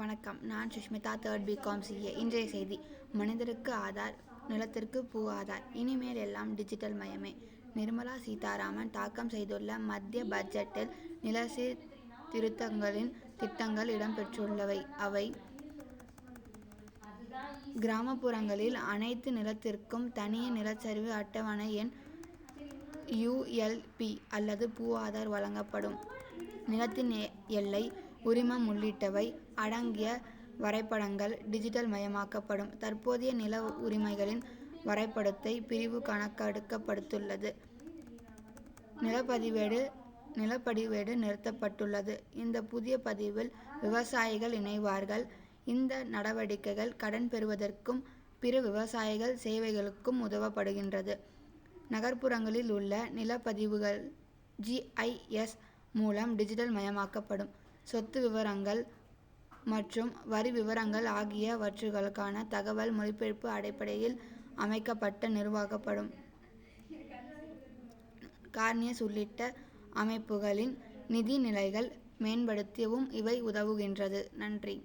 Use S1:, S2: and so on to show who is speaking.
S1: வணக்கம். நான் Sushmita third BCom CA இன்றைய செய்தி மனிதருக்கு ஆதார் நிலத்திற்கு பூ ஆதார் இனிமேல் எல்லாம் டிஜிட்டல் மயமே. நிர்மலா சீதாராமன் தாக்கம் செய்துள்ள மத்திய பட்ஜெட்டில் நில சீர்திருத்தங்களின் திட்டங்கள் இடம்பெற்றுள்ளவை. அவை கிராமப்புறங்களில் அனைத்து நிலத்திற்கும் தனிய நிலச்சரிவு அட்டவணை எண் யுஎல்பி அல்லது பூ ஆதார் வழங்கப்படும். நிலத்தின் எல்லை உரிமம் உள்ளிட்டவை அடங்கிய வரைபடங்கள் டிஜிட்டல் மயமாக்கப்படும் தற்போதைய நில உரிமைகளின் வரைபடத்தை பிரிவு கணக்கெடுக்கப்படுத்துள்ளது நிலப்பதிவேடு நிலப்பதிவேடு நிறுத்தப்பட்டுள்ளது. இந்த புதிய பதிவில் விவசாயிகள் இணைவார்கள். இந்த நடவடிக்கைகள் கடன் பெறுவதற்கும் பிற விவசாயிகள் சேவைகளுக்கும் உதவப்படுகின்றது. நகர்ப்புறங்களில் உள்ள நிலப்பதிவுகள் ஜிஐஎஸ் மூலம் டிஜிட்டல் மயமாக்கப்படும் சொத்து விவரங்கள் மற்றும் வரி விவரங்கள் ஆகியவற்றுகளுக்கான தகவல் மொழிபெயர்ப்பு அடிப்படையில் அமைக்கப்பட்ட நிர்வாகப்படும். கார்னியஸ் உள்ளிட்ட அமைப்புகளின் நிதி நிலைகள் மேம்படுத்தவும் இவை உதவுகின்றது. நன்றி.